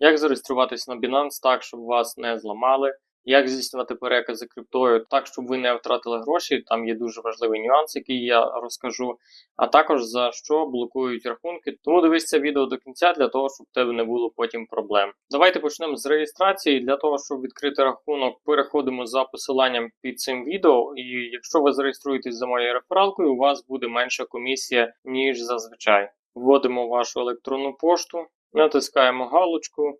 Як зареєструватись на Binance так, щоб вас не зламали, як здійснювати перекази криптою так, щоб ви не втратили гроші. Там є дуже важливий нюанс, який я розкажу, а також за що блокують рахунки. Тому дивись це відео до кінця для того, щоб в тебе не було потім проблем. Давайте почнемо з реєстрації. Для того, щоб відкрити рахунок, переходимо за посиланням під цим відео. І якщо ви зареєструєтесь за моєю рефералкою, у вас буде менша комісія, ніж зазвичай. Вводимо вашу електронну пошту, натискаємо галочку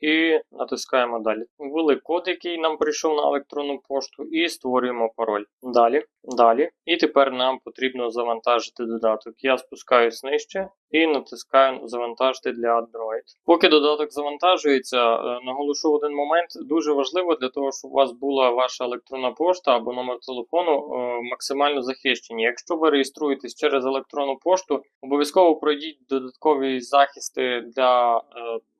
і натискаємо далі. Ввели код, який нам прийшов на електронну пошту, і створюємо пароль. Далі, далі. І тепер нам потрібно завантажити додаток. Я спускаюсь нижче і натискаю завантажити для Android. Поки додаток завантажується, е, наголошу один момент. Дуже важливо для того, щоб у вас була ваша електронна пошта або номер телефону е, максимально захищені. Якщо ви реєструєтесь через електронну пошту, обов'язково пройдіть додаткові захисти для е,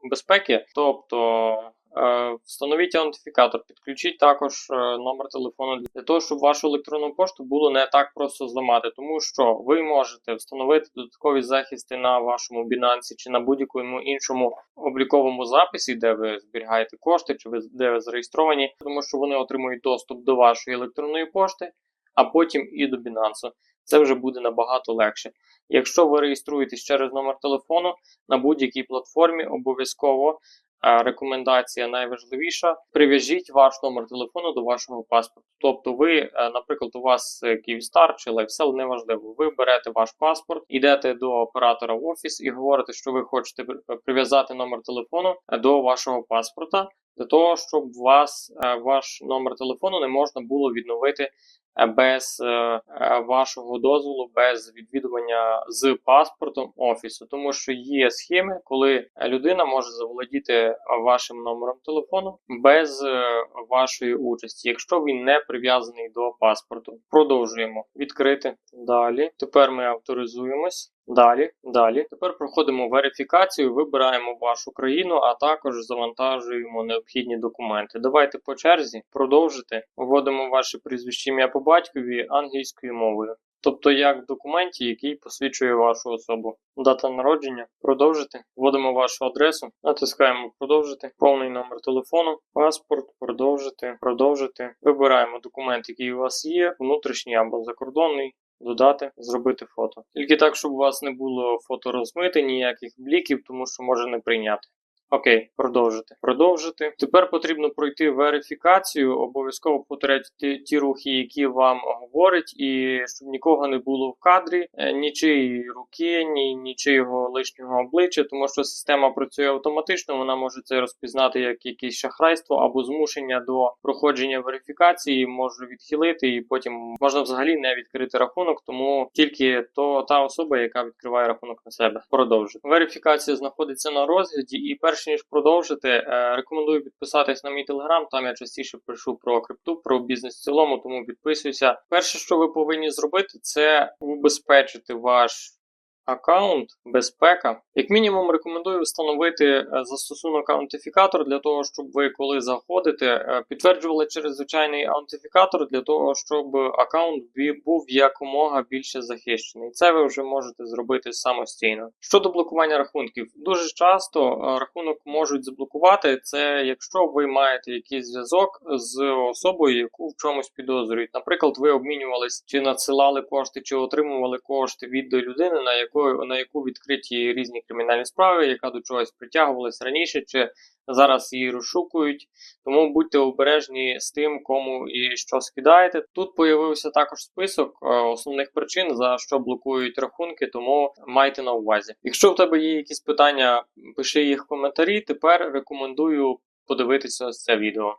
безпеки, тобто. е, Встановіть аутентифікатор, підключіть також е, номер телефону для того, щоб вашу електронну пошту було не так просто зламати, тому що ви можете встановити додаткові захисти на вашому Binance чи на будь-якому іншому обліковому записі, де ви зберігаєте кошти, чи ви де ви зареєстровані, тому що вони отримують доступ до вашої електронної пошти, а потім і до Binance. Це вже буде набагато легше. Якщо ви реєструєтесь через номер телефону на будь-якій платформі, обов'язково е, рекомендація найважливіша: прив'яжіть ваш номер телефону до вашого паспорту. Тобто, ви, е, наприклад, у вас е, Kyivstar чи LifeSell, неважливо. Ви берете ваш паспорт, йдете до оператора в офіс і говорите, що ви хочете прив'язати номер телефону е, до вашого паспорта. Для того, щоб вас е, ваш номер телефону не можна було відновити е, без е, е, вашого дозволу, без відвідування з паспортом офісу, тому що є схеми, коли людина може заволодіти е, вашим номером телефону без е, вашої участі, якщо він не прив'язаний до паспорту. Продовжуємо відкрити далі. Тепер ми авторизуємось. Далі, далі. Тепер проходимо верифікацію, вибираємо вашу країну, а також завантажуємо необхідні документи. Давайте по черзі продовжити. Вводимо ваше прізвище ім'я по батькові англійською мовою. Тобто як в документі, який посвідчує вашу особу. Дата народження, продовжити. Вводимо вашу адресу, натискаємо продовжити, повний номер телефону, паспорт, продовжити, продовжити. Вибираємо документ, який у вас є, внутрішній або закордонний. Додати, зробити фото. Тільки так, щоб у вас не було фото розмити, ніяких бліків, тому що може не прийняти. Окей, продовжити. Продовжити. Тепер потрібно пройти верифікацію, обов'язково повторяти ті, рухи, які вам говорить, і щоб нікого не було в кадрі, е, нічиї руки, ні нічого лишнього обличчя, тому що система працює автоматично, вона може це розпізнати як якесь шахрайство або змушення до проходження верифікації, може відхилити, і потім можна взагалі не відкрити рахунок, тому тільки то та особа, яка відкриває рахунок на себе. Продовжити. Верифікація знаходиться на розгляді, і перш ніж продовжити, е, рекомендую підписатись на мій телеграм. Там я частіше пишу про крипту, про бізнес в цілому, тому підписуйся. Перше, що ви повинні зробити, це убезпечити ваш. Аккаунт, безпека. Як мінімум, рекомендую встановити е, застосунок аутентифікатор для того, щоб ви, коли заходите, е, підтверджували через звичайний аутентифікатор для того, щоб аккаунт був якомога більше захищений. Це ви вже можете зробити самостійно. Щодо блокування рахунків, дуже часто е, рахунок можуть заблокувати. Це якщо ви маєте якийсь зв'язок з особою, яку в чомусь підозрюють. Наприклад, ви обмінювались чи надсилали кошти, чи отримували кошти від людини, на яку на яку відкриті різні кримінальні справи, яка до чогось притягувалась раніше, чи зараз її розшукують. Тому будьте обережні з тим, кому і що скидаєте. Тут появився також список е, основних причин, за що блокують рахунки, тому майте на увазі. Якщо в тебе є якісь питання, пиши їх в коментарі. Тепер рекомендую подивитися це відео.